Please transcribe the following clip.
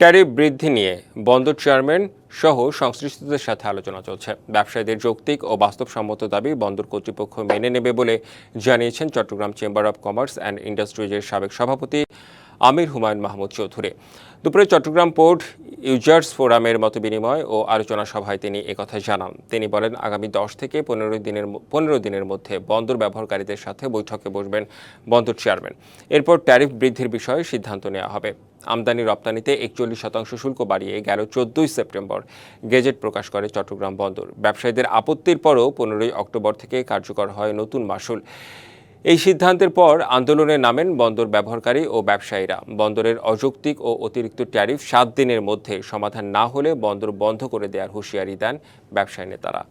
Tariff বৃদ্ধি নিয়ে বন্দর চেয়ারম্যান সহ সংশ্লিষ্টদের সাথে আলোচনা চলছে। ব্যবসায়ীদের যৌক্তিক ও বাস্তবসম্মত দাবি বন্দর কর্তৃপক্ষ মেনে নেবে বলে জানিয়েছেন Chattogram chamber of commerce and ইন্ডাস্ট্রিজের সাবেক সভাপতি আমির হুমায়ুন মাহমুদ চৌধুরী। দুপুরে চট্টগ্রাম পোর্ট ইউজার্স ফোরামের মতো বিনিময় ও আলোচনা সভায় তিনি একথা জানান। তিনি বলেন, আগামী দশ থেকে পনেরো দিনের পনেরো দিনের মধ্যে বন্দর ব্যবহারকারীদের সাথে বৈঠকে বসবেন বন্দর চেয়ারম্যান। এরপর ট্যারিফ বৃদ্ধির বিষয়ে সিদ্ধান্ত নেওয়া হবে। আমদানি রপ্তানিতে একচল্লিশ শতাংশ শুল্ক বাড়িয়ে গেল চোদ্দই সেপ্টেম্বর, গেজেট প্রকাশ করে চট্টগ্রাম বন্দর। ব্যবসায়ীদের আপত্তির পরও পনেরোই অক্টোবর থেকে কার্যকর হয় নতুন মাসুল। এই সিদ্ধান্তের পর আন্দোলনে নামেন বন্দর ব্যবহারকারী ও ব্যবসায়ীরা। বন্দরের অযৌক্তিক ও অতিরিক্ত ট্যারিফ সাত দিনের মধ্যে সমাধান না হলে বন্দর বন্ধ করে দেওয়ার হুঁশিয়ারি দেন ব্যবসায়ী নেতারা।